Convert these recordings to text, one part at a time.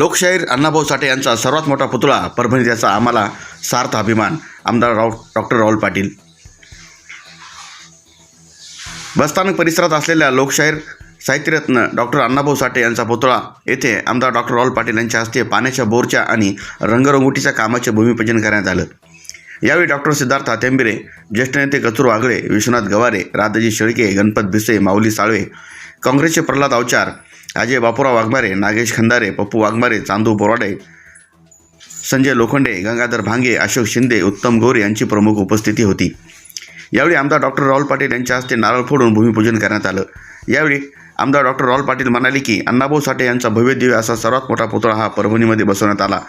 लोकशाहीर अण्णाभाऊ साठे यांचा सर्वात मोठा पुतळा परभणीत याचा आम्हाला सार्थ अभिमान. आमदार राव डॉक्टर राहुल पाटील. बसस्थानक परिसरात असलेल्या लोकशाहीर साहित्यरत्न डॉक्टर अण्णाभाऊ साठे यांचा पुतळा येथे आमदार डॉक्टर राहुल पाटील यांच्या हस्ते पाण्याच्या बोरच्या आणि रंगरंगोटीच्या कामाचे भूमिपूजन करण्यात आलं. यावेळी डॉक्टर सिद्धार्थ हातेंबिरे ज्येष्ठ नेते कचूर वागळे विश्वनाथ गवारे राधाजी शेळके गणपत भिसे माऊली साळवे काँग्रेसचे प्रल्हाद अवचार अजय बापूराव वाघमारे नागेश खंदारे पप्पू वाघमारे चांदू बोराडे संजय लोखंडे गंगाधर भांगे अशोक शिंदे उत्तम गोरे यांची प्रमुख उपस्थिती होती यावेळी आमदार डॉक्टर राहुल पाटील यांच्या हस्ते नारळ फोडून भूमिपूजन करण्यात आलं यावेळी आमदार डॉक्टर राहुल पाटील म्हणाले की अण्णाभाऊ साठे यांचा भव्य दिव्य असा सर्वात मोठा पुतळा हा परभणीमध्ये बसवण्यात आला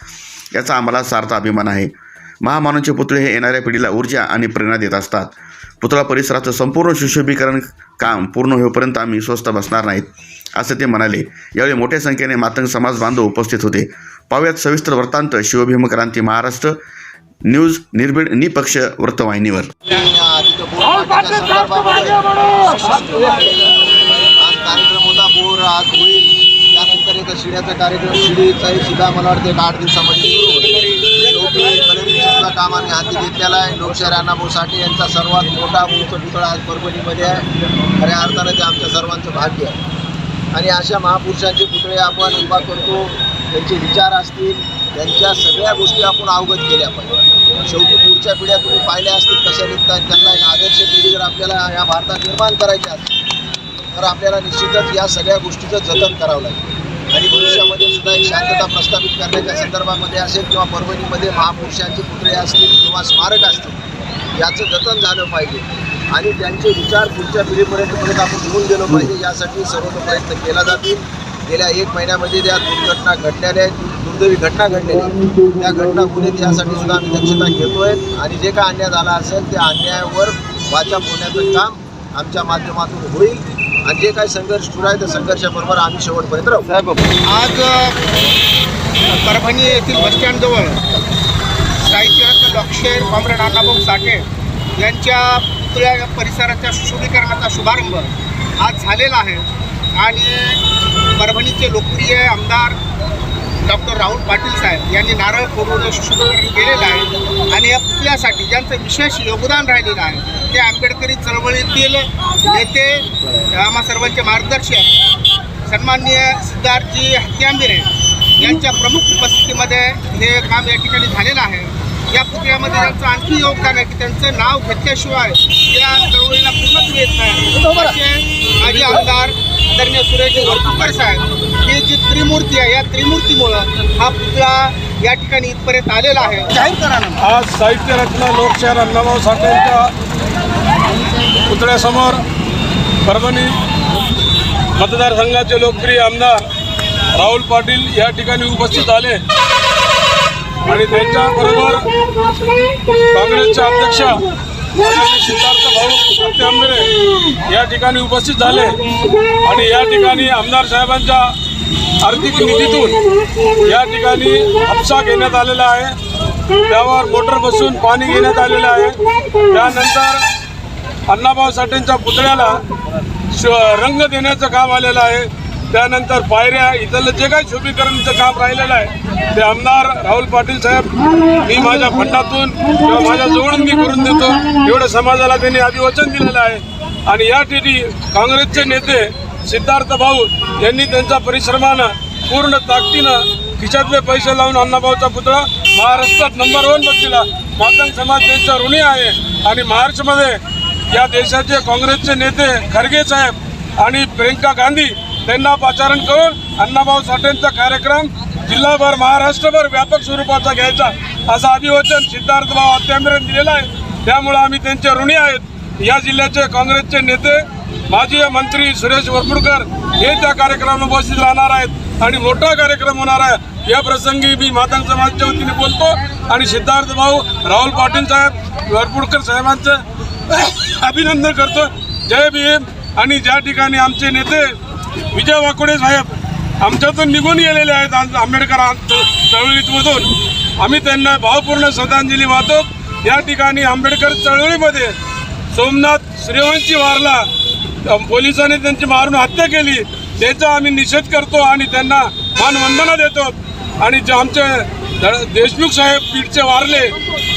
याचा आम्हाला सार्थ अभिमान आहे महामानवचे पुतळे हे येणाऱ्या पिढीला ऊर्जा आणि प्रेरणा देत असतात पुतळा परिसराचं संपूर्ण सुशोभीकरण काम पूर्ण होईपर्यंत आम्ही स्वस्त बसणार नाहीत असं ते म्हणाले. यावेळी मोठ्या संख्येने मातंग समाज बांधव उपस्थित होते. पाहुयात सविस्तर वृत्तांत शिवभीम क्रांती महाराष्ट्र न्यूज निर्भीड निपक्ष वृत्तवाहिनीवर. कार्यक्रम होता बोर आज होईल त्यानंतर एक शिड्याचा कार्यक्रम शिडीचाही सुद्धा मला वाटते आठ दिवसामध्ये सुरू काम आम्ही हाती घेतलेला आहे लोकशाही अण्णाभाऊ साठे यांचा सर्वात मोठा उंच पुतळा आज परभणीमध्ये आहे खऱ्या अर्थानं ते आमच्या सर्वांचं भाग्य आहे आणि अशा महापुरुषांचे पुतळे आपण उभा करतो. त्यांचे विचार असतील त्यांच्या सगळ्या गोष्टी आपण अवगत केल्या पाहिजे. शेवटी पुढच्या पिढ्या तुम्ही पाहिल्या असतील कशा निघतात त्यांना एक आदर्श पिढी जर आपल्याला या भारतात निर्माण करायची असेल तर आपल्याला निश्चितच या सगळ्या गोष्टीचं जतन करावं लागेल. आणि भविष्यामध्ये सुद्धा एक शांतता प्रस्थापित करण्याच्या संदर्भामध्ये असेल किंवा परभणीमध्ये महापुरुषांचे पुतळे असतील किंवा स्मारक असतील याचं जतन झालं पाहिजे. आणि त्यांचे विचार पुढच्या पिढीपर्यंत परत आपण घेऊन गेलो पाहिजे. यासाठी सर्व प्रयत्न केला जातील. गेल्या एक महिन्यामध्ये ज्या दुर्घटना घडलेल्या आहेत दुर्दैवी घटना घडलेल्या आहेत त्या घटना होण्यात यासाठी सुद्धा आम्ही दक्षता आहे आणि जे काय अन्याय झाला असेल त्या अन्यायावर वाचा फोडण्याचं काम आमच्या माध्यमातून होईल. आणि जे काही संघर्ष सुरू आहे त्या संघर्षाबरोबर आम्ही शेवटपर्यंत राहू. आज परभणी येथील बसस्टँडजवळ साहित्य डॉक्टर कॉम्रेड अण्णाभाऊ साठे यांच्या पुतळ्या परिसराच्या सुशोभीकरणाचा शुभारंभ आज झालेला आहे. आणि परभणीचे लोकप्रिय आमदार डॉक्टर राहुल पाटील साहेब यांनी नारळ फोडून सुशोभीकरण केलेलं आहे. आणि या पुतळ्यासाठी ज्यांचं विशेष योगदान राहिलेलं आहे ते आंबेडकरी चळवळीतील नेते आम्हा सर्वांचे मार्गदर्शक सन्माननीय सिद्धार्थजी हत्यांबिरे यांच्या प्रमुख उपस्थितीमध्ये हे काम या ठिकाणी झालेलं आहे. या पुतळ्यामध्ये त्यांचं आणखी योगदान आहे की त्यांचं नाव घेतल्याशिवाय या चळवळीला पूर्णत्व येत नाही. असे माजी आमदार आदरणीय सुरेश वरपुडकर साहेब ही जी त्रिमूर्ती आहे या त्रिमूर्तीमुळं हा पुतळा या ठिकाणी इथपर्यंत आलेला आहे. जाहीर करा ना. आज साहित्यरत्न लोकशाहीर अण्णाभाऊ साठेंच्या पुतळ्यासमोर परभणी मतदारसंघाचे लोकप्रिय आमदार राहुल पाटील या ठिकाणी उपस्थित झाले आणि त्यांच्याबरोबर काँग्रेसचे अध्यक्ष सिद्धार्थ भाऊ सत्यांबरे या ठिकाणी उपस्थित झाले. आणि या ठिकाणी आमदार साहेबांच्या आर्थिक निधीतून या ठिकाणी हापसा घेण्यात आलेला आहे. त्यावर मोटर बसून पाणी घेण्यात आलेलं आहे. त्यानंतर अण्णाभाऊ साठेंच्या पुतळ्याला श रंग देण्याचं काम आलेलं आहे. त्यानंतर पायऱ्या इथलं जे काही शोभीकरणाचं काम राहिलेलं आहे ते आमदार राहुल पाटील साहेब मी माझ्या फंडातून किंवा माझ्या जवळून मी करून देतो. एवढं समाजाला त्यांनी आधी वचन दिलेलं आहे. आणि या ठिकाणी काँग्रेसचे नेते सिद्धार्थ भाऊ यांनी त्यांच्या परिश्रमानं पूर्ण ताकदीनं खिशातले पैसे लावून अण्णाभाऊचा पुतळा महाराष्ट्रात नंबर वन बसलेला. मातंग समाज त्यांचा ऋणी आहे. आणि महाराष्ट्रामध्ये या देशाचे काँग्रेसचे नेते खरगे साहेब आणि प्रियंका गांधी त्यांना पाचारण करून अण्णाभाऊ साठेंचा कार्यक्रम जिल्हाभर महाराष्ट्रभर व्यापक स्वरूपाचा घ्यायचा असं अभिवचन सिद्धार्थ भाऊ अत्यामिरन दिलेलं आहे. त्यामुळं आम्ही त्यांचे ऋणी आहेत. या जिल्ह्याचे काँग्रेसचे नेते माजी मंत्री सुरेश वरपुडकर हे त्या कार्यक्रमाला उपस्थित राहणार आहेत आणि मोठा कार्यक्रम होणार आहे. या प्रसंगी मी मातांग समाजाच्या वतीने बोलतो आणि सिद्धार्थ भाऊ राहुल पाटील साहेब वरपुडकर साहेबांचं अभिनंदन करतो. जय भीम. आणि ज्या ठिकाणी आमचे नेते विजय वाकोडे साहेब आमच्यातून निघून गेलेले आहेत आज आंबेडकर चळवळीतमधून. आम्ही त्यांना भावपूर्ण श्रद्धांजली वाहतो. या ठिकाणी आंबेडकर चळवळीमध्ये सोमनाथ श्रीवंशी वारला. पोलिसांनी त्यांची मारून हत्या केली. त्याचा आम्ही निषेध करतो आणि त्यांना मानवंदना देतो. आणि जे आमचे देशमुख साहेब पीठचे वारले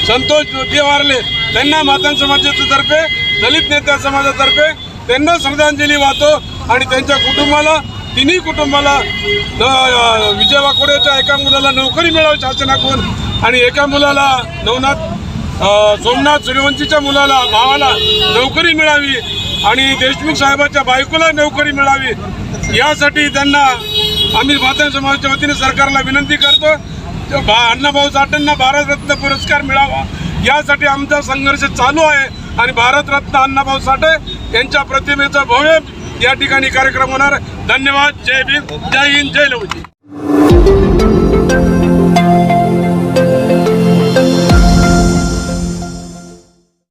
संतोष जोते वारले त्यांना मातान समाजाच्या तर्फे दलित नेत्या समाजातर्फे त्यांना श्रद्धांजली वाहतो. आणि त्यांच्या कुटुंबाला तिन्ही कुटुंबाला विजय वाकोड्याच्या एका मुलाला नोकरी मिळावी शासनाकडून आणि एका मुलाला नवनाथ सोमनाथ सूर्यवंशीच्या मुलाला भावाला नोकरी मिळावी आणि देशमुख साहेबाच्या बायकोला नोकरी मिळावी यासाठी त्यांना आम्ही माता समाजाच्या वतीने सरकारला विनंती करतो. भा अण्णाभाऊ साठेंना भारतरत्न पुरस्कार मिळावा. यासाठी आमचा संघर्ष चालू आहे. आणि भारतरत्न अण्णाभाऊ साठे यांच्या प्रतिमेचं भव्य या ठिकाणी कार्यक्रम होणार. धन्यवाद. जय भीम. जय हिंद. जय लवजी